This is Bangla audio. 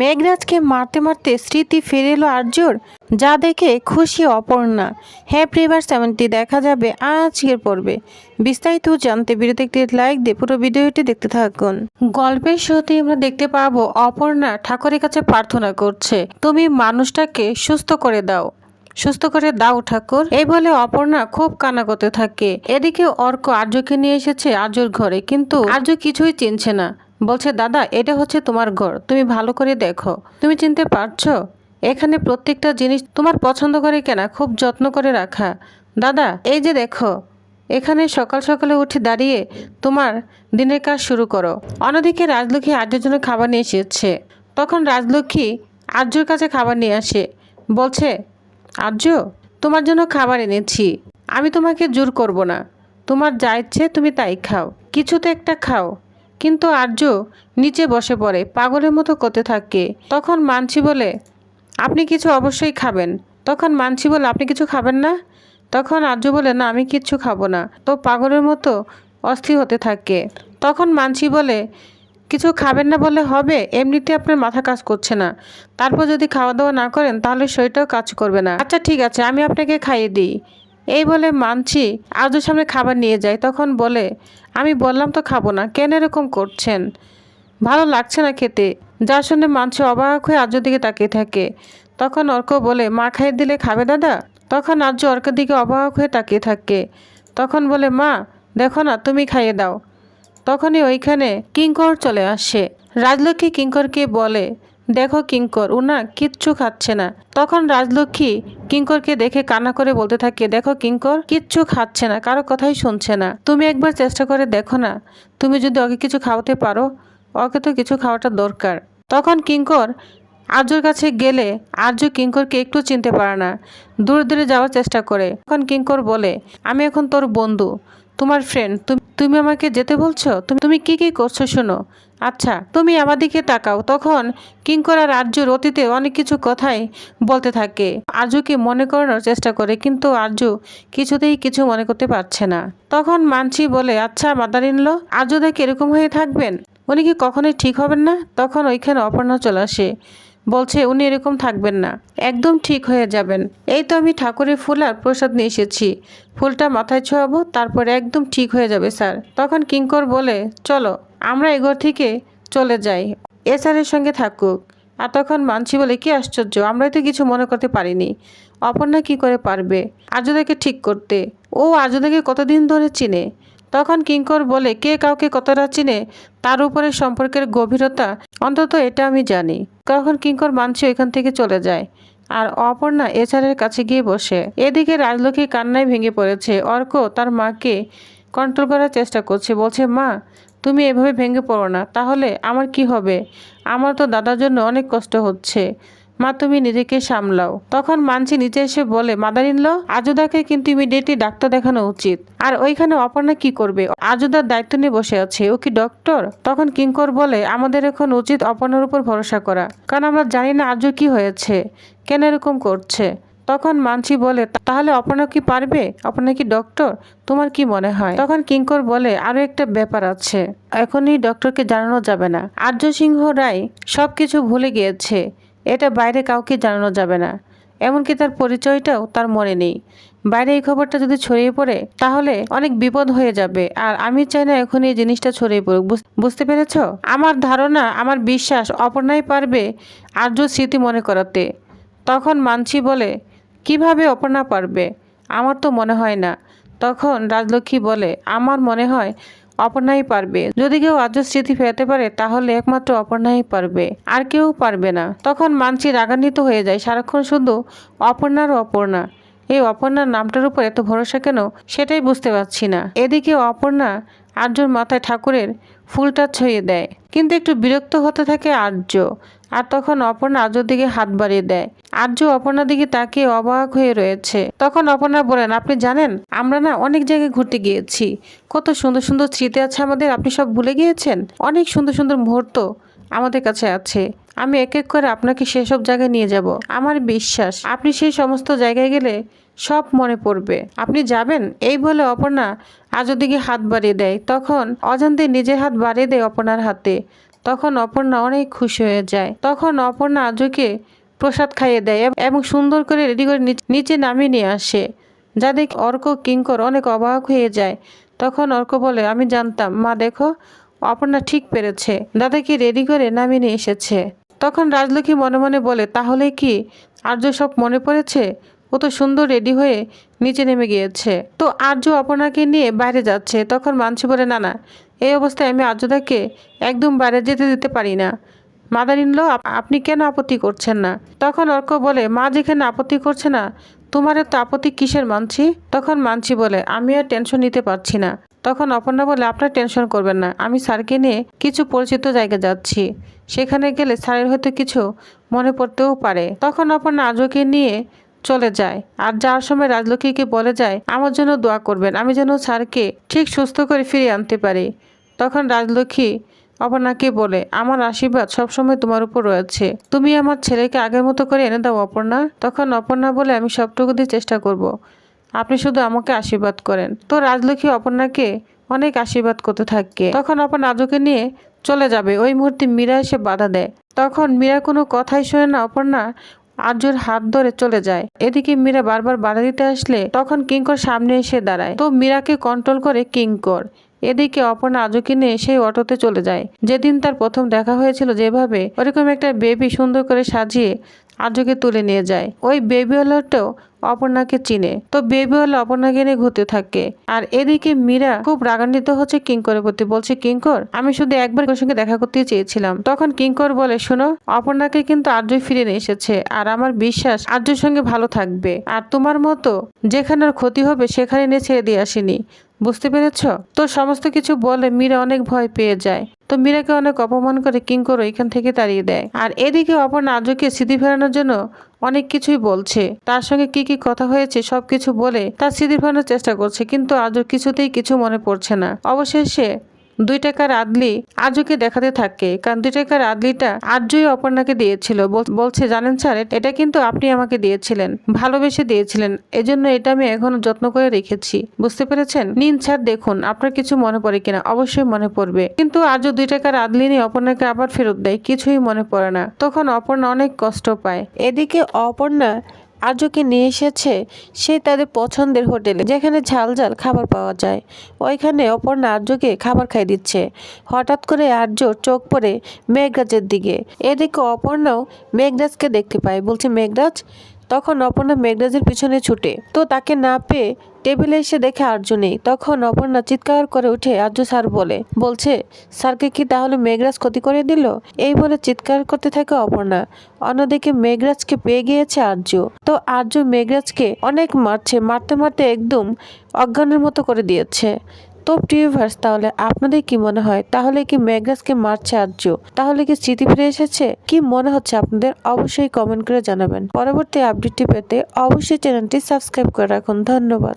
মেঘরাজকে মারতে মারতে স্মৃতি ফিরে এলো আর্যর, যা দেখে খুশি অপর্ণা। হ্যাঁ প্রিভার সেভেনটি দেখা যাবে আজকের পর্বে। বিস্তারিত জানতে ভিডিওতে একটি লাইক দিয়ে পুরো ভিডিওটি দেখতে থাকুন। গল্পের শুরুতে আমরা দেখতে পাবো, অপর্ণা ঠাকুরের কাছে প্রার্থনা করছে, তুমি মানুষটাকে সুস্থ করে দাও। সুস্থ করে দাও ঠাকুর। এই বলে অপর্ণা খুব কান্না করতে থাকে। এদিকে অর্ক আর্যকে নিয়ে এসেছে আর্যর ঘরে, কিন্তু আর্য কিছুই চিনছে না। বলছে, দাদা, এটা হচ্ছে তোমার ঘর, তুমি ভালো করে দেখো। তুমি চিনতে পারছ? এখানে প্রত্যেকটা জিনিস তোমার পছন্দ করে কেনা, খুব যত্ন করে রাখা। দাদা, এই যে দেখো, এখানে সকাল সকালে উঠে দাঁড়িয়ে তোমার দিনের কাজ শুরু করো। অন্যদিকে রাজলক্ষ্মী আর্যের জন্য খাবার নিয়ে এসেছে। তখন রাজলক্ষ্মী আর্যর কাছে খাবার নিয়ে আসে। বলছে আর্য তোমার জন্য খাবার এনেছি। আমি তোমাকে জোর করব না। তোমার যা ইচ্ছে তুমি তাই খাও। কিছুতে একটা খাও। কিন্তু আর্য নিচে বসে পড়ে, পাগলের মতো করতে থাকে। তখন মানছি বলে, আপনি কিছু অবশ্যই খাবেন। তখন মানছি বলে, আপনি কিছু খাবেন না? তখন আর্য বলে, না, আমি কিচ্ছু খাব না। তো পাগলের মতো অস্থির হতে থাকে। তখন মানছি বলে কিছু খাবেন না বলে হবে, এমনিতে আপনার মাথা কাজ করছে না। তারপর যদি খাওয়া দাওয়া না করেন, তাহলে শরীরটাও কাজ করবে না। আচ্ছা ঠিক আছে, আমি আপনাকে খাইয়ে দিই। এই বলে মানছি, আজও সামনে খাবার নিয়ে যায়, তখন বলে, আমি বললাম তো খাব না, কেন এরকম করছেন? ভালো লাগছে না খেতে। যার শুনে মানছি অবাক হয়ে আর্যর দিকে তাকিয়ে থাকে। তখন অর্ক বলে, মা খাইয়ে দিলে খাবে দাদা? তখন আর্য অর্কের দিকে অবাক হয়ে তাকিয়ে থাকে। তখন বলে, মা, দেখো না, তুমি খাইয়ে দাও। তখনই ওইখানে কিঙ্কর চলে আসে। রাজলক্ষ্মী কিঙ্করকে বলে, দেখো কিঙ্কর, উনা কিচ্ছু খাচ্ছে না। তখন রাজলক্ষ্মী কিঙ্করকে দেখে কান্না করে বলতে থাকে, দেখো কিঙ্কর, কিচ্ছু খাচ্ছে না, কারও কথাই শুনছে না। তুমি একবার চেষ্টা করে দেখো না, তুমি যদি ওকে কিছু খাওয়াতে পারো, ওকে তো কিছু খাওয়াটা দরকার। তখন কিঙ্কর আর্যর কাছে গেলে আর্য কিঙ্করকে একটু চিনতে পারে না, দূরে দূরে যাওয়ার চেষ্টা করে। তখন কিঙ্কর বলে, আমি এখন তোর বন্ধু, তোমার ফ্রেন্ড তুমি তুমি আমাকে যেতে বলছো? তুমি তুমি কি কি করছ শোনো। আচ্ছা তুমি আমার দিকে তাকাও। তখন কিঙ্কর আর আর্যর অতীতে অনেক কিছু কথাই বলতে থাকে। আর্যকে মনে করানোর চেষ্টা করে, কিন্তু আর্য কিছুতেই কিছু মনে করতে পারছে না। তখন মানছি বলে আচ্ছা মাদার ইনলো আর্য দেখে এরকম হয়ে থাকবেন? উনি কি কখনোই ঠিক হবেন না? তখন ওইখানে অপর্ণা চলে আসে। বলছে, উনি এরকম থাকবেন না। একদম ঠিক হয়ে যাবেন। এই তো আমি ঠাকুরের ফুল আর প্রসাদ নিয়ে এসেছি। ফুলটা মাথায় ছোঁয়াবো, তারপরে একদম ঠিক হয়ে যাবে, স্যার। তখন কিঙ্কর বলে, চলো, আমরা এগোর থেকে চলে যাই। এ স্যারের সঙ্গে থাকুক। আর তখন মানছি বলে, কি আশ্চর্য, আমরাই তো কিছু মনে করতে পারিনি। অপর্ণা কি করে পারবে? আর্যদাকে ঠিক করতে। ও আর্যদাকে কতদিন ধরে চিনে? তখন কিঙ্কর বলে, কে কাউকে কতটা চিনে, তার উপরে সম্পর্কের গভীরতা? অন্তত এটা আমি জানি। তখন কিঙ্কর মানছি ওইখান থেকে চলে যায় আর অপর্ণা এচারের কাছে গিয়ে বসে। এদিকে রাজলক্ষ্মী কান্নায় ভেঙে পড়েছে। অর্ক তার মাকে কন্ট্রোল করার চেষ্টা করছে। বলছে, মা, তুমি এভাবে ভেঙে পড়ো না। তাহলে আমার কি হবে? আমার তো দাদার জন্য অনেক কষ্ট হচ্ছে। মা, তুমি নিজেকে সামলাও। তখন মানছি নিচে এসে বলে মাদার ইনলো আজুদাকে কিন্তু ইমিডিয়েটলি ডাক্তার দেখানো উচিত। আর ওইখানে অপর্ণা কি করবে? আজুদার দায়িত্ব নিয়ে বসে আছে। ও কি ডক্টর? তখন কিঙ্কর বলে, আমাদের এখন উচিত অপর্ণার উপর ভরসা করা। কারণ আমরা জানি না আজও কি হয়েছে। কেন এরকম করছে? তখন মানছি বলে, তাহলে অপর্ণা কি পারবে? অপর্ণা কি ডক্টর? তোমার কি মনে হয়? তখন কিঙ্কর বলে, আরও একটা ব্যাপার আছে। এখনই ডক্টরকে জানানো যাবে না। আর্য সিংহ রায় সবকিছু ভুলে গিয়েছে। এটা বাইরে কাউকে জানানো যাবে না। এমনকি তার পরিচয়টাও তার মনে নেই। বাইরে এই খবরটা যদি ছড়িয়ে পড়ে, তাহলে অনেক বিপদ হয়ে যাবে। আর আমি চাই না এখন এই জিনিসটা ছড়িয়ে পড়ুক। বুঝ- বুঝতে পেরেছ? আমার ধারণা, আমার বিশ্বাস অপর্ণাই পারবে আর্য স্মৃতি মনে করাতে। তখন মানছি বলে, কীভাবে অপর্ণা পারবে? আমার তো মনে হয় না। তখন রাজলক্ষ্মী বলে, আমার মনে হয় অপর্ণাই পারবে। যদি কেউ আজ স্মৃতি ফেরাতে পারে, তাহলে একমাত্র অপর্ণাই পারবে। আর কেউ পারবে না। তখন মানসি রাগান্বিত হয়ে যায়, সারাক্ষণ শুধু অপর্ণার অপর্ণা। এই অপর্ণার নামটার উপর এত ভরসা কেন, সেটাই বুঝতে পারছি না। এদিকে অপর্ণা আর্যর মাথায় ঠাকুরের ফুলটা ছুঁয়ে দেয়। কিন্তু একটু বিরক্ত হতে থাকে আর্য। আর তখন অপর্ণা আর্যর দিকে হাত বাড়িয়ে দেয়। আর্য অপর্ণার দিকে তাকিয়ে অবাক হয়ে রয়েছে। তখন অপর্ণা বলেন, আপনি জানেন, আমরা না অনেক জায়গায় ঘুরতে গিয়েছি। কত সুন্দর সুন্দর স্মৃতি আছে আমাদের, আপনি সব ভুলে গিয়েছেন? অনেক সুন্দর সুন্দর মুহূর্ত আমাদের কাছে আছে। আমি এক এক করে আপনাকে সেসব জায়গায় নিয়ে যাব। আমার বিশ্বাস, আপনি সেই সমস্ত জায়গায় গেলে সব মনে পড়বে। আপনি যাবেন? এই বলে অপর্ণা আজও দিকে হাত বাড়িয়ে দেয়। তখন অজান্তে নিজের হাত বাড়িয়ে দেয় অপর্ণার হাতে। তখন অপর্ণা অনেক খুশি হয়ে যায়। তখন অপর্ণা আর্যকে প্রসাদ খাইয়ে দেয় এবং সুন্দর করে রেডি করে নিচে নামিয়ে নিয়ে আসে। যা দেখে অর্ক কিঙ্কর অনেক অবাক হয়ে যায়। তখন অর্ক বলে, আমি জানতাম। মা, দেখো, অপর্ণা ঠিক পেরেছে। দাদাকে রেডি করে নামিয়ে নিয়ে এসেছে। তখন রাজলক্ষ্মী মনে মনে বলে, তাহলে কি? আর্য সব মনে পড়েছে? ও তো সুন্দর রেডি হয়ে নিচে নেমে গিয়েছে। তো আর্য অপর্ণাকে নিয়ে বাইরে যাচ্ছে। তখন মানছি বলে, না না এই অবস্থায় আমি আর্যদাকে একদম বাইরে যেতে দিতে পারি না। মাদার ইনলো আপনি কেন আপত্তি করছেন না? তখন অর্ক বলে, মা যেখানে আপত্তি করছে না তোমার তো আপত্তি কিসের মানছি? তখন মানছি বলে, আমি আর টেনশন নিতে পারছি না। তখন অপর্ণা বলে, আপনার টেনশন করবেন না, আমি স্যারকে নিয়ে কিছু পরিচিত জায়গায় যাচ্ছি। সেখানে গেলে স্যারের হয়তো কিছু মনে পড়তেও পারে। তখন অপর্ণা আজকে নিয়ে চলে যায়। আর যাওয়ার সময় রাজলক্ষ্মীকে বলে যায়, আমার জন্য দোয়া করবেন, আমি যেন স্যারকে ঠিক সুস্থ করে ফিরিয়ে আনতে পারি। তখন রাজলক্ষ্মী অপর্ণাকে বলে, আমার আশীর্বাদ সবসময় তোমার উপর রয়েছে। তুমি আমার ছেলেকে আগের মতো করে এনে দাও, অপর্ণা। তখন অপর্ণা বলে, আমি সবটুকু দিয়ে চেষ্টা করব। আপনি শুধু আমাকে আশীর্বাদ করেন। তো রাজলক্ষ্মী অপর্ণাকে অনেক আশীর্বাদ করতে থাকে। তখন অপর্ণা আজকে নিয়ে চলে যাবে। ওই মুহূর্তে মীরা এসে বাধা দেয়। তখন মীরা কোনো কথাই শোনে না। অপর্ণা আর্যর হাত ধরে চলে যায়। এদিকে মীরা বারবার বাধা দিতে আসলে তখন কিঙ্কর সামনে এসে দাঁড়ায়। তো মীরাকে কন্ট্রোল করে কিঙ্কর। এদিকে অপর্ণা আজকে নিয়ে সেই অটোতে চলে যায়। যেদিন তার প্রথম দেখা হয়েছিল যেভাবে, ওরকম একটা বেবি সুন্দর করে সাজিয়ে আজকে তুলে নিয়ে যায়। ওই বেবি বেবিওয়ালাটাও অপর্ণাকে চিনে। তো বেবিওয়ালা অপর্ণাকে নিয়ে ঘুরতে থাকে। আর এদিকে মীরা খুব রাগান্বিত হচ্ছে কিঙ্করের প্রতি। বলছে, কিঙ্কর, আমি শুধু একবার ওর সঙ্গে দেখা করতে চেয়েছিলাম। তখন কিঙ্কর বলে, শোনো, অপর্ণাকে কিন্তু আর্যই ফিরে নিয়ে এসেছে। আর আমার বিশ্বাস আর্যর সঙ্গে ভালো থাকবে। আর তোমার মতো যেখানে ক্ষতি হবে, সেখানে নিয়ে ছেড়ে দিয়ে আসিনি। বুঝতে পেরেছ? তো সমস্ত কিছু বলে মীরা অনেক ভয় পেয়ে যায়। তো মীরাকে অনেক অপমান করে কিঙ্কর এখান থেকে তাড়িয়ে দেয়। আর এদিকে অপর্ণা নাজুকে স্মৃতি ফেরানোর জন্য অনেক কিছুই বলছে। তার সঙ্গে কি কি কথা হয়েছে সব কিছু বলে তার স্মৃতি ফেরানোর চেষ্টা করছে, কিন্তু আজও কিছুতেই কিছু মনে পড়ছে না। অবশেষে দুই টাকার আদলি আজকে দেখাতে থাকে। কারণ দুই টাকার আদলিটা আর্যই অপর্ণাকে দিয়েছিল। বল- বলছে, জানেন স্যার এটা কিন্তু আপনি আমাকে দিয়েছিলেন, ভালোবেসে দিয়েছিলেন। এজন্য এটা আমি এখনও যত্ন করে রেখেছি। বুঝতে পেরেছেন? নিন স্যার, দেখুন, আপনার কিছু মনে পড়ে কিনা। অবশ্যই মনে পড়বে। কিন্তু আর্য দুই টাকার আদলি নিয়ে অপর্ণাকে আবার ফেরত দেয়। কিছুই মনে পড়ে না। তখন অপর্ণা অনেক কষ্ট পায়। এদিকে অপর্ণা আর্যকে নিয়ে এসেছে সে তাদের পছন্দের হোটেলে, যেখানে ঝাল ঝাল খাবার পাওয়া যায়। ওইখানে অপর্ণা আর্যকে খাবার খাই দিচ্ছে। হঠাৎ করে আর্য চোখ পড়ে মেঘরাজের দিকে। এদিকে অপর্ণাও মেঘরাজকে দেখতে পায়। বলছে, মেঘরাজ তখন অপর্ণা মেঘরাজের পিছনে ছুটে। তো তাকে না পেয়ে টেবিলে এসে দেখে আর্য নেই। তখন অপর্ণা চিৎকার করে উঠে আর্য স্যার বলে, বলছে, স্যারকে কি তাহলে মেঘরাজ ক্ষতি করে দিল? এই বলে চিৎকার করতে থাকে অপর্ণা। অন্যদিকে মেঘরাজকে পেয়ে গিয়েছে আর্য তো আর্য মেঘরাজকে অনেক মারছে, মারতে মারতে একদম অজ্ঞানের মতো করে দিয়েছে। তো প্রিভিউভার্স তাহলে আপনাদের কি মনে হয়? তাহলে কি ম্যাগনাসকে মারছে আর্য তাহলে কি স্মৃতি ফিরে এসেছে? কি মনে হচ্ছে আপনাদের? অবশ্যই কমেন্ট করে জানাবেন। পরবর্তী আপডেটটি পেতে অবশ্যই চ্যানেলটি সাবস্ক্রাইব করে রাখুন। ধন্যবাদ।